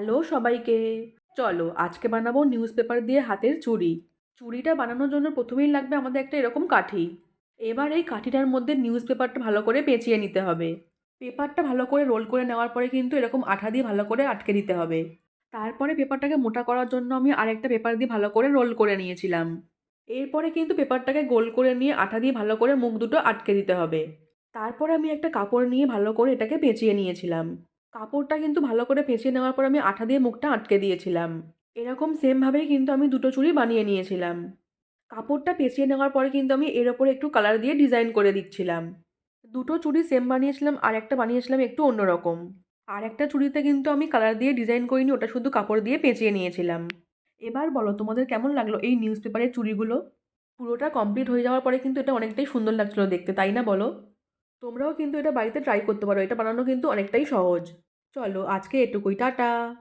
Hello সবাইকে। চলো, আজকে বানাবো নিউজ পেপার দিয়ে হাতের চুড়ি। চুড়িটা বানানোর জন্য প্রথমেই লাগবে আমাদের একটা এরকম কাঠি। এবার এই কাঠিটার মধ্যে নিউজ পেপারটা ভালো করে পেঁচিয়ে নিতে হবে। পেপারটা ভালো করে রোল করে নেওয়ার পরে কিন্তু এরকম আঠা দিয়ে ভালো করে আটকে দিতে হবে। তারপরে পেপারটাকে মোটা করার জন্য আমি আরেকটা পেপার দিয়ে ভালো করে রোল করে নিয়েছিলাম। এরপরে কিন্তু পেপারটাকে গোল করে নিয়ে আঠা দিয়ে ভালো করে মুখ দুটো আটকে দিতে হবে। তারপর আমি একটা কাপড় নিয়ে ভালো করে এটাকে পেঁচিয়ে নিয়েছিলাম। কাপড়টা কিন্তু ভালো করে পেঁচিয়ে নেওয়ার পর আমি আঠা দিয়ে মুখটা আটকে দিয়েছিলাম। এরকম সেমভাবেই কিন্তু আমি দুটো চুড়ি বানিয়ে নিয়েছিলাম। কাপড়টা পেঁচিয়ে নেওয়ার পরে কিন্তু আমি এর ওপরে একটু কালার দিয়ে ডিজাইন করে দিচ্ছিলাম। দুটো চুড়ি সেম বানিয়েছিলাম, আর একটা বানিয়েছিলাম একটু অন্যরকম। আর একটা চুড়িতে কিন্তু আমি কালার দিয়ে ডিজাইন করিনি, ওটা শুধু কাপড় দিয়ে পেঁচিয়ে নিয়েছিলাম। এবার বলো, তোমাদের কেমন লাগল এই নিউজ পেপারের চুড়িগুলো? পুরোটা কমপ্লিট হয়ে যাওয়ার পরে কিন্তু এটা অনেকটাই সুন্দর লাগছিল দেখতে, তাই না বলো? তোমরাও কিন্তু এটা বাড়িতে ট্রাই করতে পারো। এটা বানানো কিন্তু অনেকটাই সহজ। চলো, আজকে এটুকুই, টাটা।